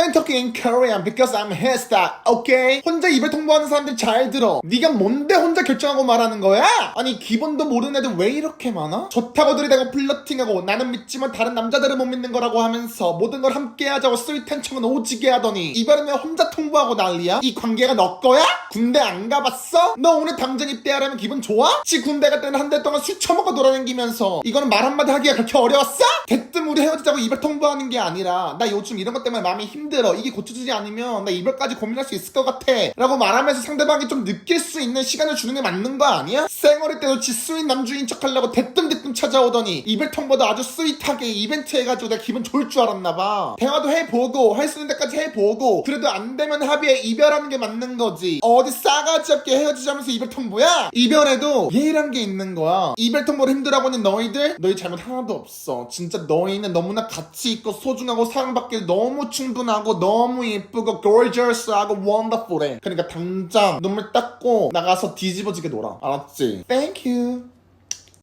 gonna talk in Korean because I'm his style, okay? 혼자 이별 통보하는 사람들 잘 들어. 네가 뭔데 혼자 결정하고 말하는 거야? 아니 기본도 모르는 애들 왜 이렇게 많아? 좋다고 들이대고 플러팅하고 나는 믿지만 다른 남자들은 못 믿는 거라고 하면서 모든 걸 함께 하자고 척은 오지게 하더니 왜 혼자 통보하고 난리야? 이 관계가 너 거야? 군대 안 가봤어? 너 오늘 당장 입대하려면 기분 좋아? 지 군대 갈 때는 한 달 동안 술 처먹고 돌아다니면서 이거는 말 한마디 하기가 그렇게 어려웠어? 대뜸 우리 헤어지자고 이별 통보하는 게 아니라 나 요즘 이런 것 때문에 마음이 힘들어. 이게 고쳐지지 않으면 나 이별까지 고민할 수 있을 것 같아. 라고 말하면서 상대방이 좀 느낄 수 있는 시간을 주는 게 맞는 거 아니야? 쌩얼일 때도 지 스윗 남주인 척 하려고 대뜸대뜸 찾아오더니 이별 통보도 아주 스윗하게 이벤트 해가지고 내가 기분 좋을 줄 알았나 봐. 대화도 해보고 할 수 있는 데까지 해보고 그래도 안 되면 합의해 이별하는 게 맞는 거지. 어디 싸가지 없게 헤어지자면서 이별 통보야? 이별에도 예의란 게 있는 거야. 이별 통보를 힘들어하고 있는 너희들 너희 잘못 하나도 없어. 진짜 너희 는 너무나 가치 있고 소중하고 사랑받길 너무 충분하고 너무 예쁘고 gorgeous하고 wonderful해. 그러니까 당장 눈물 닦고 나가서 뒤집어지게 놀아. 알았지? Thank you